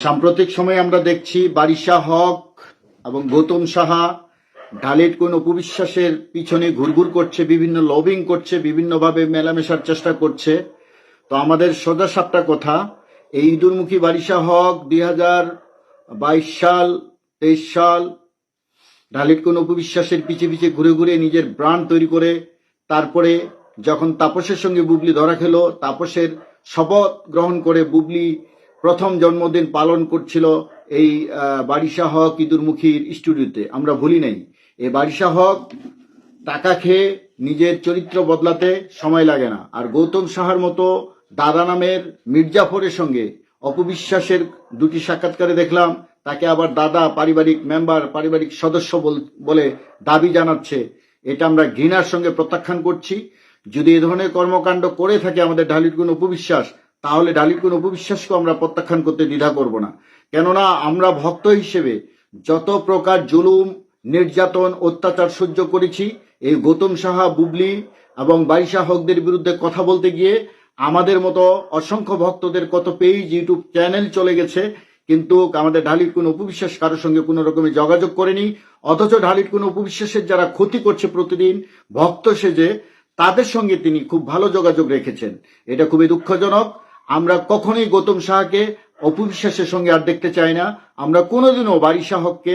সাম্প্রতিক সময়ে আমরা দেখছি বারিশা হক এবং গৌতম সাহা ঢালিট কোন উপবিশ্বাসের পিছনে ঘুরঘুর করছে, বিভিন্ন লবিং করছে, বিভিন্নভাবে মেলামেশার চেষ্টা করছে। তো আমাদের সোজা সাপটা কথা, এই ইঁদুরমুখী বারিশা হক দুই হাজার বাইশ সাল, তেইশ সাল ঢালিট কোন উপবিশ্বাসের পিছে পিছে ঘুরে ঘুরে নিজের ব্রান্ড তৈরি করে, তারপরে যখন তাপসের সঙ্গে বুবলি ধরা খেলো, তাপসের শপথ গ্রহণ করে বুবলি প্রথম জন্মদিন পালন করছিল এই বারিশা হক স্টুডিওতে। আমরা ভুলি নাই। এই বারিশা হক টাকা খেয়ে নিজের চরিত্র বদলাতে সময় লাগে না। আর গৌতম সাহার মতো দাদা নামের মির্জাফরের সঙ্গে অপবিশ্বাসের দুটি সাক্ষাৎকারে দেখলাম, তাকে আবার দাদা, পারিবারিক মেম্বার, পারিবারিক সদস্য বল- বলে দাবি জানাচ্ছে। এটা আমরা ঘৃণার সঙ্গে প্রত্যাখ্যান করছি। যদি এ ধরনের কর্মকাণ্ড করে থাকে আমাদের ঢালির কোন উপবিশ্বাস তাহলে ঢালির কোন উপবিশ্বাসকেও আমরা প্রত্যাখ্যান করতে দ্বিধা করব না। কেননা আমরা ভক্ত হিসেবে যত প্রকার জুলুম, নির্যাতন, অত্যাচার সহ্য করেছি, এই গৌতম সাহা, বুবলি এবং বারিশা হকদের বিরুদ্ধে কথা বলতে গিয়ে আমাদের মতো অসংখ্য ভক্তদের কত পেজ ইউটিউব চ্যানেল চলে গেছে, কিন্তু আমাদের ঢালির কোনো উপবিশ্বাস কারোর সঙ্গে কোনো রকমের যোগাযোগ করেনি, অথচ ঢালির কোনো উপবিশ্বাসের যারা ক্ষতি করছে প্রতিদিন, ভক্ত সেজে তাদের সঙ্গে তিনি খুব ভালো যোগাযোগ রেখেছেন। এটা খুবই দুঃখজনক। আমরা কখনোই গৌতম সাহাকে অপবিশ্বাসের সঙ্গে আর দেখতে চাই না। আমরা কোনোদিনও বারিশা হককে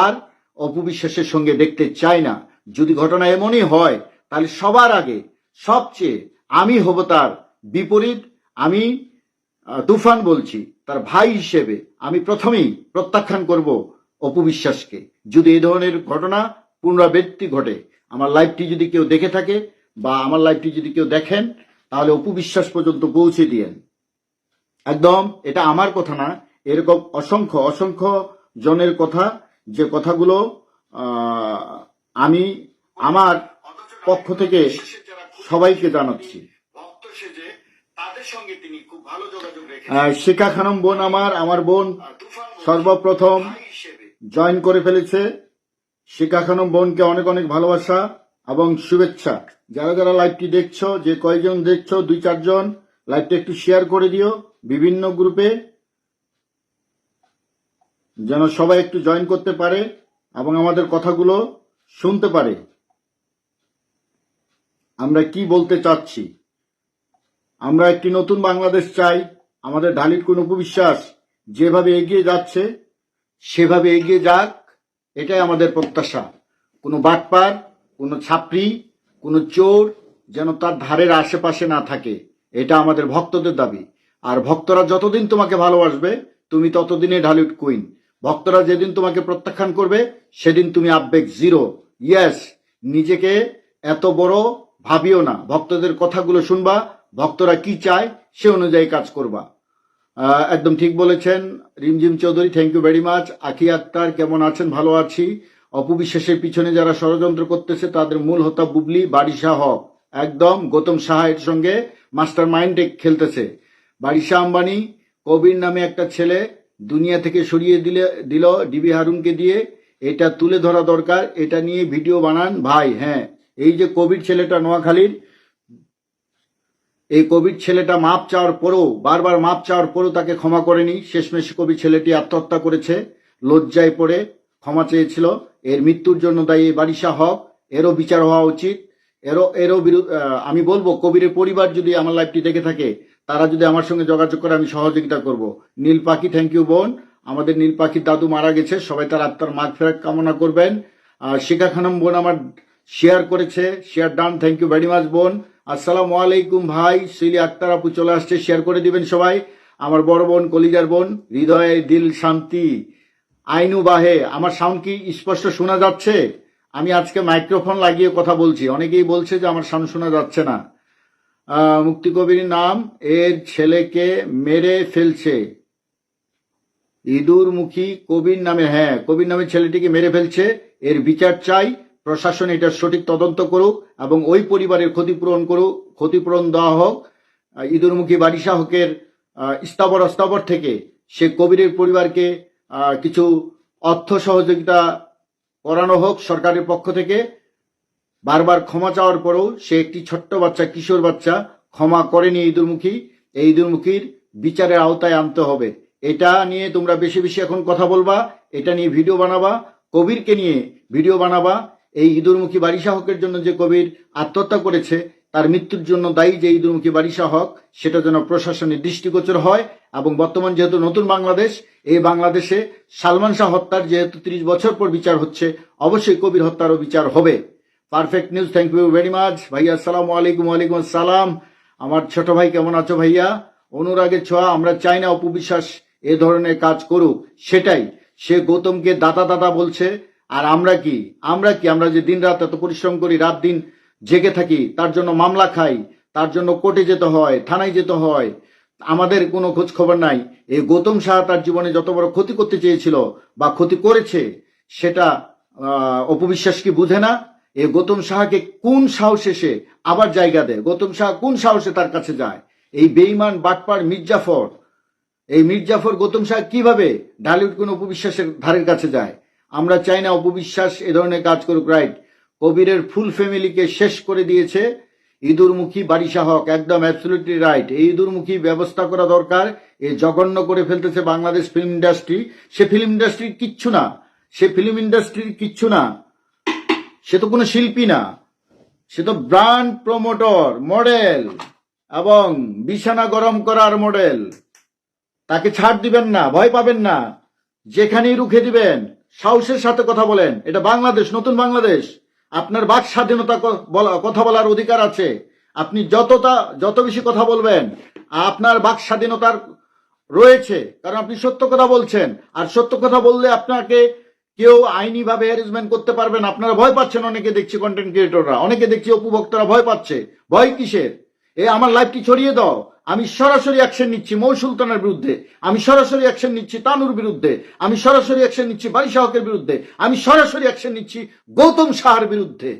আর অপবিশ্বাসের সঙ্গে দেখতে চাই না। যদি ঘটনা এমনই হয়, তাহলে সবার আগে, সবচেয়ে আমি হব তার বিপরীত। আমি তুফান বলছি, তার ভাই হিসেবে আমি প্রথমেই প্রত্যাখ্যান করব অপবিশ্বাসকে। যদি এই ধরনের ঘটনা পুনরাবৃত্তি ঘটে, আমার লাইভটি যদি কেউ দেখে থাকে বা আমার লাইভটি যদি কেউ দেখেন, তাহলে অপবিশ্বাস পর্যন্ত পৌঁছে দিয়েন। একদম, এটা আমার কথা না, এরকম অসংখ্য অসংখ্য জনের কথা, যে কথাগুলো আমি আমার পক্ষ থেকে সবাইকে জানাচ্ছি। শিখা খানম বোন আমার আমার বোন সর্বপ্রথম জয়েন করে ফেলেছে। শিখা খানম বোনকে অনেক অনেক ভালোবাসা এবং শুভেচ্ছা। যারা যারা লাইভটি দেখছ, যে কয়জন দেখছ, দুই, চারজন, লাইভটা একটু শেয়ার করে দিও। বিভিন্ন গ্রুপে যেন সবাই একটু জয়েন করতে পারে এবং আমাদের কথাগুলো শুনতে পারে। আমরা কি বলতে চাচ্ছি? আমরা একটি নতুন বাংলাদেশ চাই। আমাদের ঢালির কোন উপবিশ্বাস যেভাবে এগিয়ে যাচ্ছে, সেভাবে এগিয়ে যাক, এটাই আমাদের প্রত্যাশা। কোনো বাটপার, কোনো ছাপরি কোনো চোর যেন তার ধারের আশেপাশে না থাকে, এটা আমাদের ভক্তদের দাবি। আর ভক্তরা যতদিন তোমাকে ভালোবাসবে, তুমি ততদিনে ঢালিউড কুইন। ভক্তরা যেদিন তোমাকে প্রত্যাখ্যান করবে, সেদিন তুমি আবেগ জিরো। ইয়েস, নিজেকে এত বড় ভাবিও না। ভক্তদের কথাগুলো শুনবা, ভক্তরা কি চায় সে অনুযায়ী কাজ করবা। একদম ঠিক বলেছেন Rimjhim Chowdhury thank you very much Akhi Akter, কেমন আছেন? ভালো আছি। অপবিশ্বাসের পিছনে যারা ষড়যন্ত্র করতেছে, তাদের মূল হতা বুবলি, বারিশা হক। একদম গৌতম সাহায়ের সঙ্গে মাস্টার মাইন্ডে খেলতেছে। বারিশা আম্বানি, কবির নামে একটা ছেলে দুনিয়া থেকে সরিয়ে দিলে, দিল ডিবি হারুনকে দিয়ে। এটা তুলে ধরা দরকার, এটা নিয়ে ভিডিও বানান। ভাই হ্যাঁ এই যে কবির ছেলেটা নোয়াখালীর, এই কোভিড ছেলেটা মাপ চাওয়ার পরেও, বারবার মাপ চাওয়ার পরেও তাকে ক্ষমা করেনি। শেষমেশ কবি ছেলেটি আত্মহত্যা করেছে, লজ্জায় পড়ে ক্ষমা চেয়েছিল। এর মৃত্যুর জন্য দায়ী বারিশা হক, এরও বিচার হওয়া উচিত। এরও এরও আমি বলব, কবিরের পরিবার যদি আমার লাইফটি দেখে থাকে তারা যদি আমার সঙ্গে যোগাযোগ করে, আমি সহযোগিতা করব। নীল পাখি থ্যাংক ইউ বোন। আমাদের নীল পাখির দাদু মারা গেছে। সবাই তার আত্মার মাগ ফেরাক কামনা করবেন। আর শিখা খানম বোন আমার শেয়ার করেছে। Share done thank you very much বোন। আসসালামু আলাইকুম ভাই। শিলি আক্তার আপু চলে আসছে। শেয়ার করে দিবেন সবাই। আমার বড় বোন, কলিজার বোন, হৃদয়ে দিল শান্তি। আইনু বাহে, আমার সাউন্ড কি স্পষ্ট শোনা যাচ্ছে? আমি আজকে মাইক্রোফোন লাগিয়ে কথা বলছি। অনেকেই বলছে যে আমার সাউন্ড শোনা যাচ্ছে না। মুক্তি কবির নাম, এর ছেলেকে মেরে ফেলছে। ইঁদুর মুখী কবির নামে হ্যাঁ কবির নামে ছেলেটিকে মেরে ফেলছে। এর বিচার চাই, প্রশাসন এটার সঠিক তদন্ত করুক এবং ওই পরিবারের ক্ষতিপূরণ করুক, ক্ষতিপূরণ দেওয়া হোক। ইঁদুরমুখী বারিশা হকের স্থাবর অস্থাবর থেকে সে কবিরের পরিবারকে কিছু অর্থ সহযোগিতা করানো হোক সরকারের পক্ষ থেকে। বারবার ক্ষমা চাওয়ার পরেও সে একটি ছোট্ট বাচ্চা, কিশোর বাচ্চা, ক্ষমা করেনি ইঁদুরমুখী এই ইঁদুরমুখীর বিচারের আওতায় আনতে হবে। এটা নিয়ে তোমরা বেশি বেশি এখন কথা বলবা, এটা নিয়ে ভিডিও বানাবা, কবিরকে নিয়ে ভিডিও বানাবা। এই ইঁদুরমুখী বারিশা হকের জন্য যে কবির আত্মহত্যা করেছে, তার মৃত্যুর জন্য দায়ী যে ইঁদুরমুখী বারিশা হক, সেটা যেন প্রশাসনের দৃষ্টিগোচর হয় এবং বর্তমান যেহেতু নতুন বাংলাদেশ, এই বাংলাদেশে সালমান শাহ হত্যার যেহেতু ত্রিশ বছর পর বিচার হচ্ছে, অবশ্যই কবির হত্যারও বিচার হবে। Perfect news thank you very much ভাইয়া, আসসালামু আলাইকুম, ওয়ালাইকুম আসসালাম। আমার ছোট ভাই কেমন আছো ভাইয়া? অনুরাগের ছোঁয়া, আমরা চাই না অপবিশ্বাস এ ধরনের কাজ করুক। সেটাই, সে গৌতমকে দাদা দাদা বলছে, আর আমরা কি? আমরা কি? আমরা যে দিন রাত এত পরিশ্রম করি, রাত দিন জেগে থাকি, তার জন্য মামলা খাই, তার জন্য কোর্টে যেতে হয়, থানায় যেতে হয়, আমাদের কোনো খোঁজ খবর নাই। এই গৌতম শাহ তার জীবনে যত বড় ক্ষতি করতে চেয়েছিল বা ক্ষতি করেছে, সেটা অপবিশ্বাস কি বুঝে না? এই গৌতম শাহকে কোন সাহসে সে আবার জায়গা দেয়? গৌতম শাহ কোন সাহসে তার কাছে যায়? এই বেইমান বাটপার মির্জাফর, এই মির্জাফর গৌতম শাহ কীভাবে ঢালিউড কোন অপবিশ্বাসের ধারের কাছে যায়? আমরা চাই না অপবিশ্বাস এ ধরনের কাজ করুক, রাইট? কবিরের ফুল ফ্যামিলিকে শেষ করে দিয়েছে ইঁদুরমুখী বারিশা হক, একদম অ্যাবসলিউটলি রাইট এই ইঁদুরমুখী ব্যবস্থা করা দরকার, এ জঘন্য করে ফেলতেছে বাংলাদেশ ফিল্ম ইন্ডাস্ট্রি সে ফিল্ম ইন্ডাস্ট্রির কিচ্ছু না, সে ফিল্ম ইন্ডাস্ট্রির কিচ্ছু না। সে তো কোনো শিল্পী না। সে তো ব্র্যান্ড প্রমোটর, মডেল এবং বিছানা গরম করার মডেল। তাকে ছাড় দিবেন না, ভয় পাবেন না। যেখানেই রুখে দিবেন, সাহসের সাথে কথা বলেন। এটা বাংলাদেশ, নতুন বাংলাদেশ। আপনার বাক স্বাধীনতা কথা বলার অধিকার আছে। আপনি যতটা যত বেশি কথা বলবেন, আপনার বাক স্বাধীনতার রয়েছে। কারণ আপনি সত্য কথা বলছেন। আর সত্য কথা বললে আপনাকে কেউ আইনি ভাবে হ্যারাসমেন্ট করতে পারবেন আপনারা ভয় পাচ্ছেন অনেকে দেখছি কন্টেন্ট ক্রিয়েটররা অনেকে দেখছি উপভোক্তারা ভয় পাচ্ছে। ভয় কিসের? এ, আমার লাইফটি ছড়িয়ে দাও? আমি সরাসরি অ্যাকশন নিচ্ছি মৌ সুলতানের বিরুদ্ধে। আমি সরাসরি অ্যাকশন নিচ্ছি তানুর বিরুদ্ধে। আমি সরাসরি অ্যাকশন নিচ্ছি বারিশা শাহকের বিরুদ্ধে। আমি সরাসরি অ্যাকশন নিচ্ছি গৌতম সাহার বিরুদ্ধে।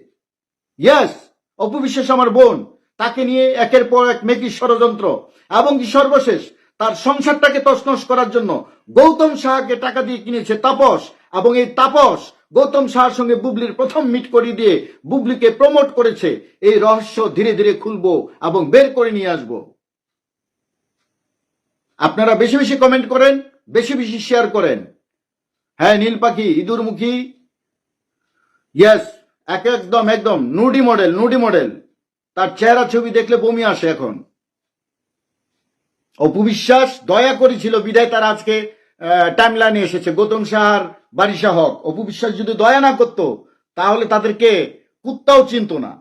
ইয়েস অপবিশ্বাস আমার বোন। তাকে নিয়ে একের পর এক মেকি ষড়যন্ত্র। এবং কি সর্বশেষ, তার সংসারটাকে তছনছ করার জন্য গৌতম সাহাকে টাকা দিয়ে কিনেছে তাপস। এবং এই তাপস গৌতম সাহার সঙ্গে বুবলির প্রথম মিট করে দিয়ে বুবলিকে প্রমোট করেছে, এই রহস্য ধীরে ধীরে খুলবো এবং বের করে নিয়ে আসব। আপনারা বেশি বেশি কমেন্ট করেন, বেশি বেশি শেয়ার করেন। হ্যাঁ নীল পাখি ইঁদুরমুখী ইয়েস এক একদম একদম, নুডি মডেল নুডি মডেল তার চেহারা ছবি দেখলে বমি আসে এখন। অপবিশ্বাস দয়া করেছিল বিদায় তার আজকে। টাইম লাইনে এসেছে। গৌতম সাহার, বারিশা হক। অপবিশ্বাস যদি দয়া না করতো, তাহলে তাদেরকে কুত্তাও চিনতো না।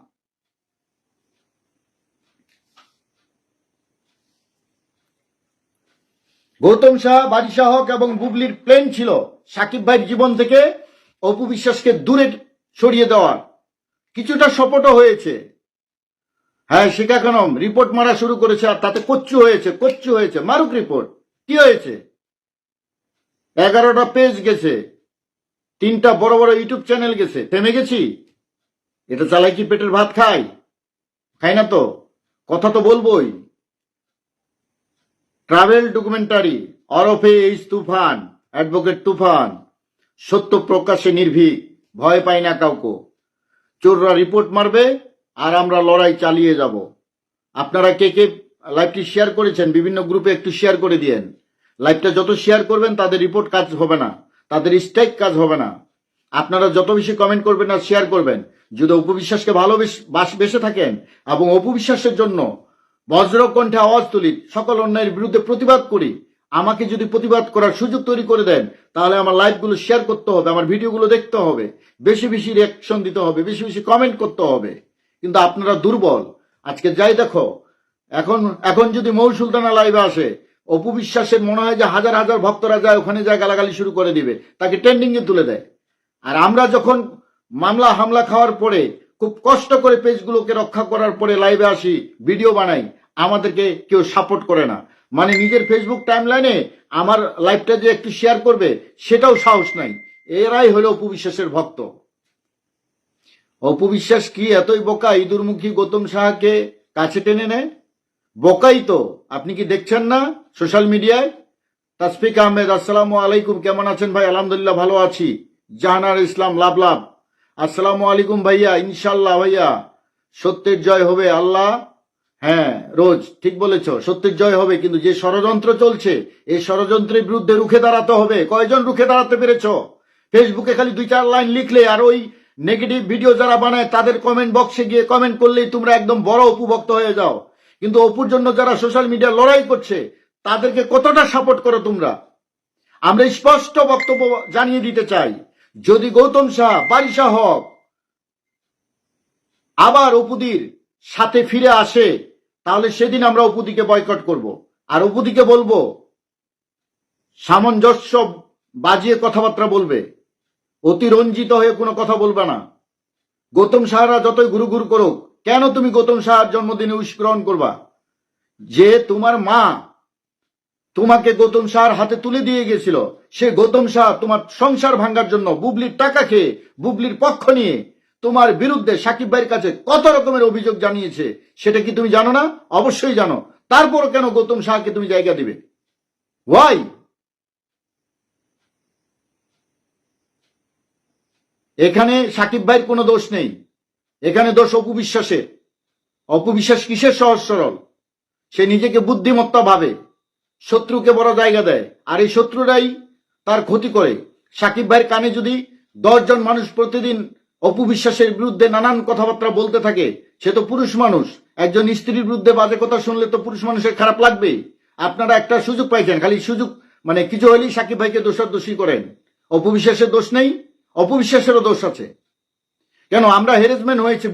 গৌতম শাহ বারিশা হক এবং বুবলির প্লেন ছিল সাকিব ভাইয়ের জীবন থেকে অপু বিশ্বাসকে দূরে সরিয়ে দেওয়ার। কিছুটা সপটও হয়েছে। হ্যাঁ শিকা খানম রিপোর্ট মারা শুরু করেছে আর তাতে কচ্ছু হয়েছে কচ্ছু হয়েছে। মারুক রিপোর্ট কি হয়েছে? এগারোটা পেজ গেছে। তিনটা বড় বড় ইউটিউব চ্যানেল গেছে। থেমে গেছি? এটা চালাই কি পেটের ভাত খাই খাই না তো? কথা তো বলবোই। ট্রাভেল ডকুমেন্টারি, অরফে এইচ তুফান, অ্যাডভোকেট তুফান। সত্য প্রকাশে নির্ভীক, ভয় পাই না কাউকে। চোররা রিপোর্ট মারবে আর আমরা লড়াই চালিয়ে যাব। আপনারা কে কে লাইভটি শেয়ার করেছেন, বিভিন্ন গ্রুপে একটু শেয়ার করে দিয়েন। লাইভটা যত শেয়ার করবেন, তাদের রিপোর্ট কাজ হবে না। তাদের স্ট্রাইক কাজ হবে না। আপনারা যত বেশি কমেন্ট করবেন আর শেয়ার করবেন, যদি অপবিশ্বাসকে ভালোবেসে, বাস- বেসে থাকেন এবং অপবিশ্বাসের জন্য বজ্রকণ্ঠে আওয়াজ তুলি, সকল অন্যায়ের বিরুদ্ধে প্রতিবাদ করি, আমাকে যদি প্রতিবাদ করার সুযোগ তৈরি করে দেন, তাহলে আমার লাইভগুলো শেয়ার করতে হবে, আমার ভিডিওগুলো দেখতে হবে, বেশি বেশি রিয়াকশন দিতে হবে, বেশি বেশি কমেন্ট করতে হবে। কিন্তু আপনারা দুর্বল। আজকে যাই দেখো, এখন এখন যদি মৌ সুলতানা লাইভে আসে অপু বিশ্বাসের মনে হয় যে হাজার হাজার ভক্তরা যায়, ওখানে যায়, গালাগালি শুরু করে দিবে। তাকে ট্রেন্ডিং এ তুলে দেয়। আর আমরা যখন মামলা, হামলা খাওয়ার পরে খুব কষ্ট করে পেজগুলোকে রক্ষা করার পরে লাইভে আসি, ভিডিও বানাই, আমাদেরকে কেউ সাপোর্ট করে না। মানে নিজের ফেসবুক টাইমলাইনে আমার লাইভটা যে একটু শেয়ার করবে, সেটাও সাহস নাই। এরাই হলো অপু বিশ্বাসের ভক্ত। অপু বিশ্বাস কি এতই বোকা? ইঁদুরমুখী গৌতম সাহাকে কাছে টেনে নেয়? বোকাই তো। আপনি কি দেখছেন না সোশ্যাল মিডিয়ায়? তাসফিক আহমেদ, আসসালামু আলাইকুম, কেমন আছেন ভাই? আলহামদুলিল্লাহ ভালো আছি। জাহানার ইসলাম, লাভ লাভ। আসসালামু আলাইকুম ভাইয়া ইনশাল্লাহ ভাইয়া। সত্যের জয় হবে আল্লাহ। হ্যাঁ রোজ, ঠিক বলেছ, সত্যের জয় হবে, কিন্তু যে ষড়যন্ত্র চলছে, এই ষড়যন্ত্রের বিরুদ্ধে রুখে দাঁড়াতে হবে। কয়জন রুখে দাঁড়াতে পেরেছ? ফেসবুকে খালি দুই, চার লাইন লিখলে আর ওই নেগেটিভ ভিডিও যারা বানায়, তাদের কমেন্ট বক্সে গিয়ে কমেন্ট করলেই তোমরা একদম বড় উপভোক্ত হয়ে যাও। কিন্তু অপুর জন্য যারা সোশ্যাল মিডিয়া লড়াই করছে, তাদেরকে কতটা সাপোর্ট করো তোমরা? আমরা স্পষ্ট বক্তব্য জানিয়ে দিতে চাই, যদি গৌতম শাহ বারিশা হক আবার অপুদির সাথে ফিরে আসে, তাহলে সেদিন আমরা অপুদিকে বয়কট করব। আর অপুদিকে বলব, সামঞ্জস্য বাজিয়ে কথাবার্তা বলবে, অতিরঞ্জিত হয়ে কোনো কথা বলবে না। গৌতম সাহারা যতই গুরু গুরু করুক কেন তুমি গৌতম সাহার জন্মদিনে উইশ গ্রহণ করবা? যে তোমার মা তোমাকে গৌতম সাহার হাতে তুলে দিয়ে গেছিল সে গৌতম শাহ তোমার সংসার ভাঙ্গার জন্য বুবলির টাকা খেয়ে, বুবলির পক্ষ নিয়ে তোমার বিরুদ্ধে সাকিব ভাইয়ের কাছে কত রকমের অভিযোগ জানিয়েছে, সেটা কি তুমি জানো না? অবশ্যই জানো। তারপর কেন গৌতম শাহকে তুমি জায়গা দিবে? ওয়াই এখানে সাকিব ভাইয়ের কোনো দোষ নেই। এখানে দোষ অপবিশ্বাসের। অপবিশ্বাস কিসের সহজ সরল? সে নিজেকে বুদ্ধিমত্তা ভাবে, শত্রুকে বড় জায়গা দেয়, আর এই শত্রুরাই তার ক্ষতি করে। সাকিব ভাইয়ের কানে যদি দশজন মানুষ প্রতিদিন অপবিশ্বাসের বিরুদ্ধে নানান কথাবার্তা বলতে থাকে, সে তো পুরুষ মানুষ। একজন স্ত্রীর বিরুদ্ধে বাজে কথা শুনলে তো পুরুষ মানুষের খারাপ লাগবে। আপনারা একটা সুযোগ পাইছেন, খালি সুযোগ মানে কিছু হলেই সাকিব ভাইকে দোষাদোষী করেন। অপবিশ্বাসের দোষ নেই, অপবিশ্বাসেরও দোষ আছে। কেন আমরা হেরেসমেন্ট হয়েছে?